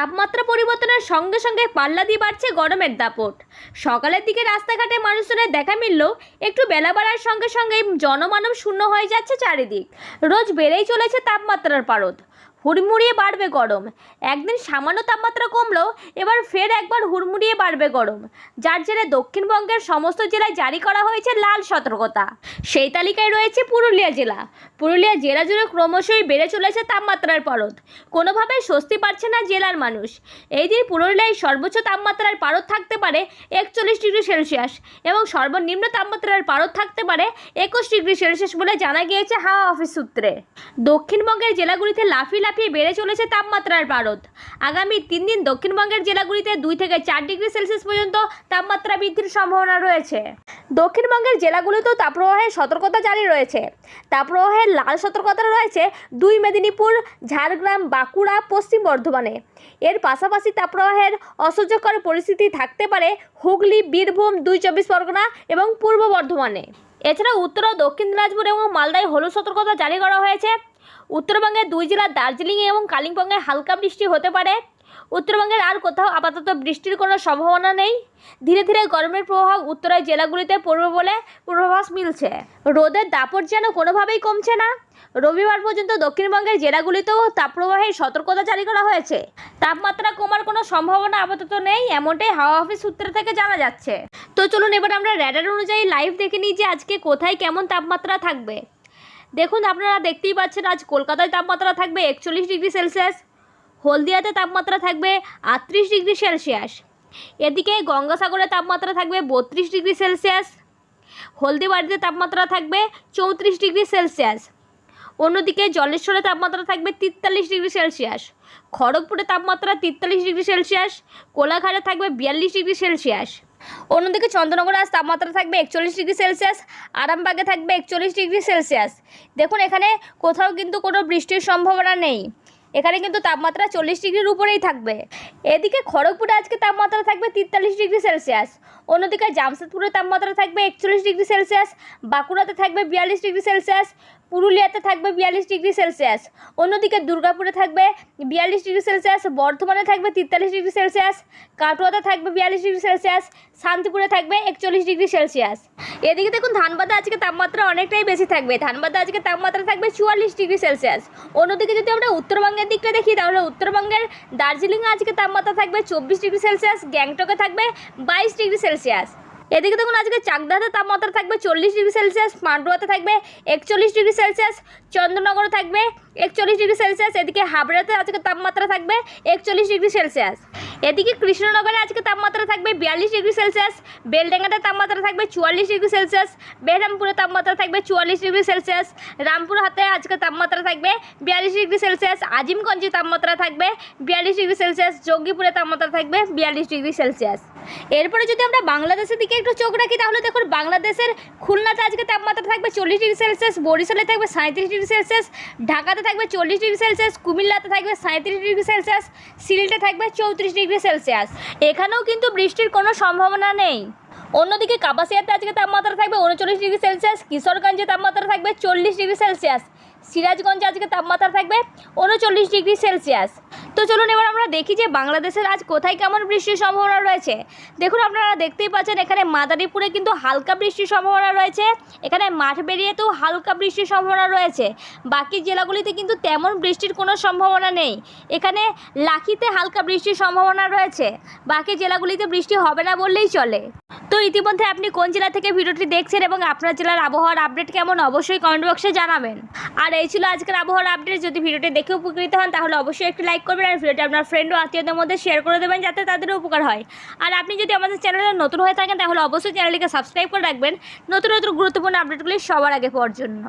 তাপমাত্রা পরিবর্তনের সঙ্গে সঙ্গে পাল্লা দিয়ে বাড়ছে গরমের দাপট। সকালের দিকে রাস্তাঘাটে মানুষজনের দেখা মিলল, একটু বেলা বাড়ার সঙ্গে সঙ্গে জনমানব শূন্য হয়ে যাচ্ছে চারিদিক। রোজ বেড়েই চলেছে তাপমাত্রার পারদ। হুড়মুড়িয়ে বাড়বে গরম। একদিন সামান্য তাপমাত্রা কমলেও এবার ফের একবার হুড়মুড়িয়ে বাড়বে গরম। যার জেরে দক্ষিণবঙ্গের সমস্ত জেলায় জারি করা হয়েছে লাল সতর্কতা। সেই তালিকায় রয়েছে পুরুলিয়া জেলা। পুরুলিয়া জেলা জুড়ে ক্রমশই বেড়ে চলেছে তাপমাত্রার পারদ। কোনোভাবেই স্বস্তি পাচ্ছে না জেলার মানুষ। এই দিন পুরুলিয়ায় সর্বোচ্চ তাপমাত্রার পারদ থাকতে পারে একচল্লিশ ডিগ্রি সেলসিয়াস এবং সর্বনিম্ন তাপমাত্রার পারদ থাকতে পারে একুশ ডিগ্রি সেলসিয়াস বলে জানা গিয়েছে হাওয়া অফিস সূত্রে। দক্ষিণবঙ্গের জেলাগুলিতে লাফিয়ে লাফিয়ে বেড়ে চলেছে তাপমাত্রার পারদ আগামী তিন দিন দক্ষিণবঙ্গের জেলাগুলিতে দুই থেকে চার ডিগ্রি সেলসিয়াস পর্যন্ত তাপমাত্রা বৃদ্ধির সম্ভাবনা রয়েছে। দক্ষিণবঙ্গের জেলাগুলিতেও তাপপ্রবাহের সতর্কতা জারি রয়েছে। তাপপ্রবাহের লাল সতর্কতা রয়েছে দুই মেদিনীপুর, ঝাড়গ্রাম, বাঁকুড়া, পশ্চিম বর্ধমানে। এর পাশাপাশি তাপপ্রবাহের অসহ্যকর পরিস্থিতি থাকতে পারে হুগলি, বীরভূম, দুই চব্বিশ পরগনা এবং পূর্ব বর্ধমানে। এছাড়া উত্তর ও দক্ষিণ দিনাজপুর এবং মালদায় হলুদ সতর্কতা জারি করা হয়েছে। উত্তরবঙ্গের দুই জেলার দার্জিলিং এবং কালিম্পংয়ে হালকা বৃষ্টি হতে পারে। উত্তরবঙ্গের আর কোথাও আপাতত বৃষ্টির কোনো সম্ভাবনা নেই। ধীরে ধীরে গরমের প্রভাব উত্তরের জেলাগুলিতে পড়বে বলে পূর্বাভাস মিলছে। রোদের দাপট যেন কোনোভাবেই কমছে না। রবিবার পর্যন্ত দক্ষিণবঙ্গের জেলাগুলিতেও তাপপ্রবাহের সতর্কতা জারি করা হয়েছে। তাপমাত্রা কমার কোনো সম্ভাবনা আপাতত নেই, এমনটাই হাওয়া অফিস সূত্র থেকে জানা যাচ্ছে। তো চলুন এবার আমরা র্যাডার অনুযায়ী লাইভ দেখে নিই যে আজকে কোথায় কেমন তাপমাত্রা থাকবে। দেখুন, আপনারা দেখতেই পাচ্ছেন আজ কলকাতায় তাপমাত্রা থাকবে একচল্লিশ ডিগ্রি সেলসিয়াস, হলদিয়াতে তাপমাত্রা থাকবে আটত্রিশ ডিগ্রি সেলসিয়াস, এদিকে গঙ্গাসাগরে তাপমাত্রা থাকবে বত্রিশ ডিগ্রি সেলসিয়াস, হলদিবাড়িতে তাপমাত্রা থাকবে চৌত্রিশ ডিগ্রি সেলসিয়াস, অন্যদিকে জলেশ্বরে তাপমাত্রা থাকবে তেতাল্লিশ ডিগ্রি সেলসিয়াস, খড়গপুরে তাপমাত্রা তেতাল্লিশ ডিগ্রি সেলসিয়াস, কোলাঘাটে থাকবে বিয়াল্লিশ ডিগ্রি সেলসিয়াস। অন্যদিকে চন্দ্রনগরে আজ তাপমাত্রা থাকবে একচল্লিশ ডিগ্রি সেলসিয়াস, আরামবাগে থাকবে একচল্লিশ ডিগ্রি সেলসিয়াস। দেখুন, এখানে কোথাও কিন্তু কোনো বৃষ্টির সম্ভাবনা নেই। এখানে কিন্তু তাপমাত্রা চল্লিশ ডিগ্রির উপরেই থাকবে। এদিকে খড়গপুরে আজকে তাপমাত্রা থাকবে তেতাল্লিশ ডিগ্রি সেলসিয়াস। অন্যদিকে জামশেদপুরে তাপমাত্রা থাকবে একচল্লিশ ডিগ্রি সেলসিয়াস, বাঁকুড়াতে থাকবে বিয়াল্লিশ ডিগ্রি সেলসিয়াস, পুরুলিয়াতে থাকবে বিয়াল্লিশ ডিগ্রি সেলসিয়াস। অন্যদিকে দুর্গাপুরে থাকবে বিয়াল্লিশ ডিগ্রি সেলসিয়াস, বর্ধমানে থাকবে তেতাল্লিশ ডিগ্রি সেলসিয়াস, কাটোয়াতে থাকবে বিয়াল্লিশ ডিগ্রি সেলসিয়াস, শান্তিপুরে থাকবে একচল্লিশ ডিগ্রি সেলসিয়াস। এদিকে দেখুন, ধানবাদে আজকে তাপমাত্রা অনেকটাই বেশি থাকবে। ধানবাদে আজকে তাপমাত্রা থাকবে চুয়াল্লিশ ডিগ্রি সেলসিয়াস। অন্যদিকে যদি আমরা উত্তরবঙ্গের দিকটা দেখি, তাহলে উত্তরবঙ্গের দার্জিলিংয়ে আজকে তাপমাত্রা থাকবে চব্বিশ ডিগ্রি সেলসিয়াস, গ্যাংটকে থাকবে বাইশ ডিগ্রি সেলসিয়াস। এদিকে দেখুন, আজকে চাকদাতে তাপমাত্রা থাকবে চল্লিশ ডিগ্রি সেলসিয়াস পান্ডুয়াতে থাকবে একচল্লিশ ডিগ্রি সেলসিয়াস, চন্দ্রনগরে থাকবে একচল্লিশ ডিগ্রি সেলসিয়াস, এদিকে হাবড়াতে আজকে তাপমাত্রা থাকবে একচল্লিশ ডিগ্রি সেলসিয়াস। এদিকে কৃষ্ণনগরে আজকে তাপমাত্রা থাকবে বিয়াল্লিশ ডিগ্রি সেলসিয়াস, বেলডাঙ্গাতে তাপমাত্রা থাকবে চুয়াল্লিশ ডিগ্রি সেলসিয়াস বেরহামপুরে তাপমাত্রা থাকবে চুয়াল্লিশ ডিগ্রি সেলসিয়াস, রামপুরহাটে আজকে তাপমাত্রা থাকবে বিয়াল্লিশ ডিগ্রি সেলসিয়াস, আজিমগঞ্জে তাপমাত্রা থাকবে বিয়াল্লিশ ডিগ্রি সেলসিয়াস, জঙ্গিপুরে তাপমাত্রা থাকবে বিয়াল্লিশ ডিগ্রি সেলসিয়াস। এরপরে যদি আমরা বাংলাদেশের দিকে একটু চোখ রাখি, তাহলে দেখুন বাংলাদেশের খুলনাতে আজকে তাপমাত্রা থাকবে চল্লিশ ডিগ্রি সেলসিয়াস, বরিশালে থাকবে সাঁত্রিশ ডিগ্রি সেলসিয়াস, ঢাকাতে থাকবে চল্লিশ ডিগ্রি সেলসিয়াস, কুমিল্লাতে থাকবে সাঁত্রিশ ডিগ্রি সেলসিয়াস, সিলেটে থাকবে চৌত্রিশ ডিগ্রি সেলসিয়াস। এখানেও কিন্তু বৃষ্টির কোনো সম্ভাবনা নেই। অন্যদিকে কাপাসিয়াতে আজকে তাপমাত্রা থাকবে উনচল্লিশ ডিগ্রি সেলসিয়াস, কিশোরগঞ্জে তাপমাত্রা থাকবে চল্লিশ ডিগ্রি সেলসিয়াস, সিরাজগঞ্জে আজকে তাপমাত্রা থাকবে উনচল্লিশ ডিগ্রি সেলসিয়াস। তো চলুন এবার আমরা দেখি যে বাংলাদেশের আজ কোথায় কেমন বৃষ্টির সম্ভাবনা রয়েছে। দেখুন, আপনারা দেখতেই পাচ্ছেন এখানে মাদারীপুরে কিন্তু হালকা বৃষ্টির সম্ভাবনা রয়েছে। এখানে মাঠ বেরিয়েতেও হালকা বৃষ্টির সম্ভাবনা রয়েছে। বাকি জেলাগুলিতে কিন্তু তেমন বৃষ্টির কোনো সম্ভাবনা নেই। এখানে লাখিতে হালকা বৃষ্টির সম্ভাবনা রয়েছে। বাকি জেলাগুলিতে বৃষ্টি হবে না বললেই চলে। তো ইতিমধ্যে আপনি কোন জেলা থেকে ভিডিওটি দেখছেন এবং আপনার জেলার আবহাওয়ার আপডেট কেমন, অবশ্যই কমেন্ট বক্সে জানাবেন। আর এই ছিল আজকের আবহাওয়ার আপডেট যদি ভিডিওটি দেখে উপকৃত হন, তাহলে অবশ্যই একটি লাইক করবেন আর ভিডিওটি আপনার ফ্রেন্ড ও আত্মীয়দের মধ্যে শেয়ার করে দেবেন যাতে তাদেরও উপকার হয়। আর আপনি যদি আমাদের চ্যানেলে নতুন হয়ে থাকেন, তাহলে অবশ্যই চ্যানেলটিকে সাবস্ক্রাইব করে রাখবেন। নতুন নতুন গুরুত্বপূর্ণ আপডেটগুলি সবার আগে পাওয়ার জন্য।